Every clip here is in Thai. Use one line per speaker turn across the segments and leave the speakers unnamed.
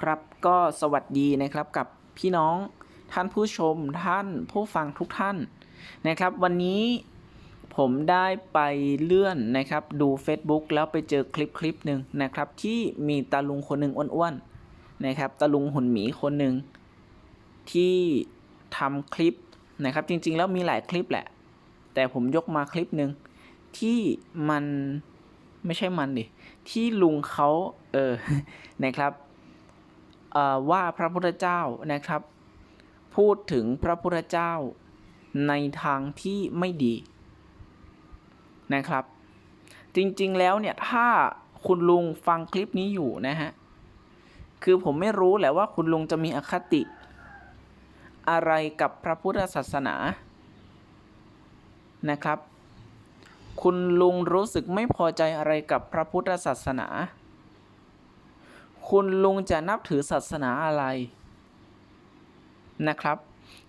ครับก็สวัสดีนะครับกับพี่น้องท่านผู้ชมท่านผู้ฟังทุกท่านนะครับ วันนี้ผมได้ไปเลื่อนนะครับดู Facebook แล้วไปเจอคลิปคลิปหนึ่งนะครับ ที่มีตาลุงคนหนึ่งอ้วนๆนะครับตาลุงหุ่นหมีคนหนึ่งที่ทำคลิปนะครับ จริงๆ แล้วมีหลายคลิปแหละ แต่ผมยกมาคลิปหนึ่งที่มันไม่ใช่มันดิที่ลุงเขาเออนะครับ ว่าพระพุทธเจ้านะครับ พูดถึงพระพุทธเจ้าในทางที่ไม่ดีนะครับ จริงๆแล้วเนี่ยถ้าคุณลุงฟังคลิปนี้อยู่นะฮะคือผมไม่รู้แหละว่าคุณลุงจะมีอคติ อะไรกับพระพุทธศาสนานะครับ คุณลุงรู้สึกไม่พอใจอะไรกับพระพุทธศาสนา คุณลุงจะนับถือศาสนาอะไรนะครับ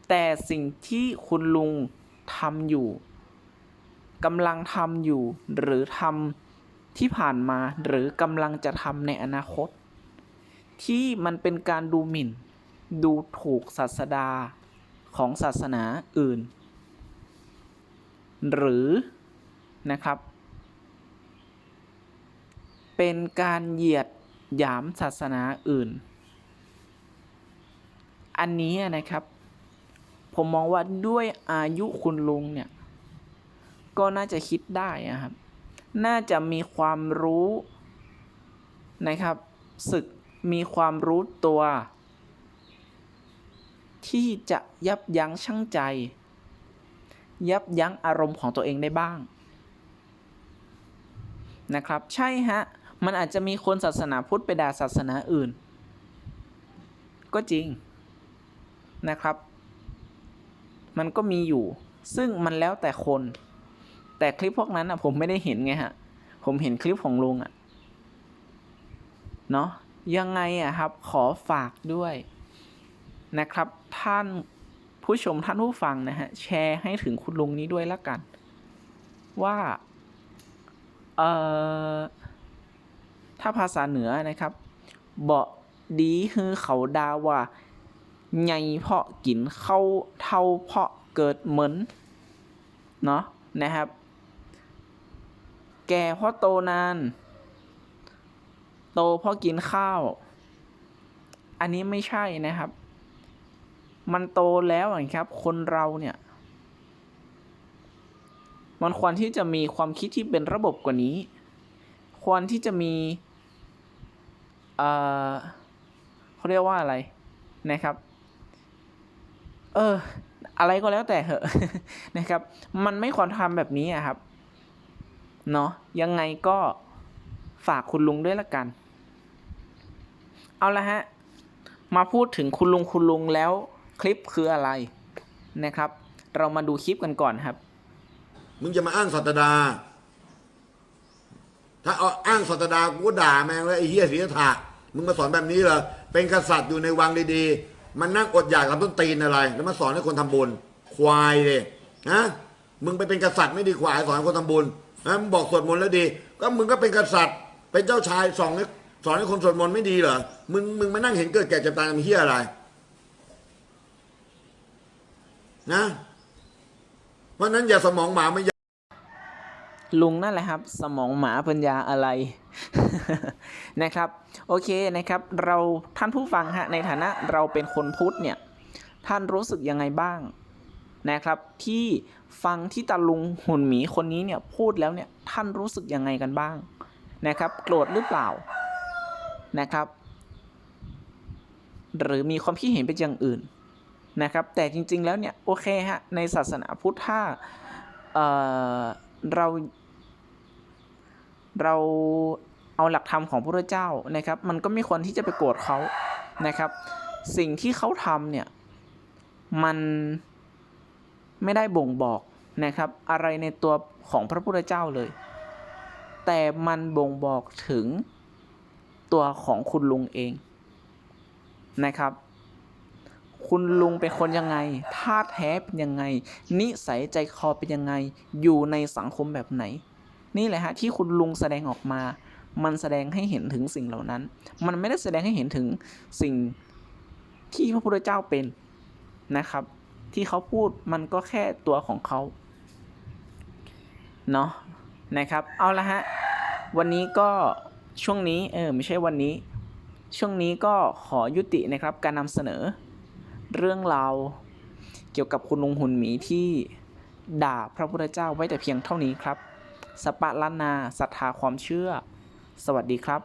แต่สิ่งที่คุณลุงทำอยู่กำลังทำอยู่ หรือทำที่ผ่านมาหรือกำลังจะทำในอนาคต ที่มันเป็นการดูหมิ่น ดูถูกศาสดาของศาสนาอื่น หรือนะครับ เป็นการเหยียด หยามศาสนาอื่น อันนี้นะครับ ผมมองว่าด้วยอายุคุณลุงเนี่ย ก็น่าจะคิดได้นะครับ น่าจะมีความรู้นะครับศึกมีความรู้ตัว ที่จะยับยั้งชั่งใจ ยับยั้งอารมณ์ของตัวเองได้บ้างนะครับ ใช่ฮะ มันอาจจะมีคนศาสนาพุทธไปด่าศาสนาอื่น ก็จริงนะครับ มันก็มีอยู่ ซึ่งมันแล้วแต่คน แต่คลิปพวกนั้นอะผมไม่ได้เห็นไงฮะ ผมเห็นคลิปของลุงอะ เนาะยังไงอะครับ ขอฝากด้วยนะครับ ท่านผู้ชมท่านผู้ฟังนะฮะ แชร์ให้ถึงคุณลุงนี้ด้วยละกัน ว่า เอ่อ ถ้าภาษาเหนือนะครับเบาดีฮือเขาดาว่าไงเพาะกินเข้าเท่าเพาะเกิดเหมือนเนาะนะครับ แก่เพราะโตนาน โตเพราะกินข้าว อันนี้ไม่ใช่นะครับ มันโตแล้วนะครับ คนเราเนี่ย มันควรที่จะมีความคิดที่เป็นระบบกว่านี้ ควรที่จะมี เอ่อเขาเรียกว่าอะไรนะครับ เออ อะไรก็แล้วแต่เหอะนะครับ มันไม่ควรทำแบบนี้อะครับเนาะยังไงก็ฝากคุณลุงด้วยละกัน เอาละฮะ มาพูดถึงคุณลุงคุณลุงแล้วคลิปคืออะไรนะครับ เรามาดูคลิปกันก่อนครับ
มึงจะมาอ้างศาสดา ถ้าเอาอ้างศาสดากูด่าแม่งเลยไอ้เหี้ยศีรษะ มึงมาสอนแบบนี้เหรอเป็นกษัตริย์อยู่ในวังดีๆ มันนั่งอดอยากกับต้นตีนอะไร แล้วมาสอนให้คนทำบุญควายเลยนะมึงไปเป็นกษัตริย์ไม่ดีกว่าสอนให้คนทำบุญนะมึงบอกสวดมนต์แล้วดี ก็มึงก็เป็นกษัตริย์ เป็นเจ้าชายสอนให้สอนให้คนสวดมนต์ไม่ดีเหรอมึงมึงมานั่งเห็นเกิดแก่เจ็บตายทำเหี้ยอะไร นะเพราะฉะนั้นอย่าสมองหมาไม่
ลุงนั่นแหละครับ สมองหมาปัญญาอะไรนะครับ โอเคนะครับ เราท่านผู้ฟังฮะในฐานะเราเป็นคนพุทธเนี่ยท่านรู้สึกยังไงบ้างนะครับที่ฟังที่ตาลุงหุ่นหมีคนนี้เนี่ยพูดแล้วเนี่ยท่านรู้สึกยังไงกันบ้างนะครับ โกรธหรือเปล่านะครับ หรือมีความคิดเห็นเป็นอย่างอื่นนะครับ แต่จริง ๆ แล้วเนี่ยโอเคฮะในศาสนาพุทธถ้า เราเราเอาหลักธรรมของพระพุทธเจ้านะครับ มันก็ไม่ควรที่จะไปโกรธเขานะครับ สิ่งที่เขาทำเนี่ยมันไม่ได้บ่งบอกนะครับ อะไรในตัวของพระพุทธเจ้าเลย แต่มันบ่งบอกถึงตัวของคุณลุงเองนะครับ คุณลุงเป็นคนยังไงท่าแท้เป็นยังไง นิสัยใจคอเป็นยังไง อยู่ในสังคมแบบไหน นี่แหละฮะที่คุณลุงแสดงออกมา มันแสดงให้เห็นถึงสิ่งเหล่านั้น มันไม่ได้แสดงให้เห็นถึงสิ่งที่พระพุทธเจ้าเป็นนะครับ ที่เขาพูดมันก็แค่ตัวของเขาเนาะนะครับ เอาละฮะ วันนี้ก็ช่วงนี้เออไม่ใช่วันนี้ ช่วงนี้ก็ขอยุตินะครับการนำเสนอ เรื่องราวเกี่ยวกับคุณลุงหุ่นหมีที่ด่าพระพุทธเจ้าไว้แต่เพียงเท่านี้ครับ สปะล้านาศรัทธาความเชื่อ สวัสดีครับ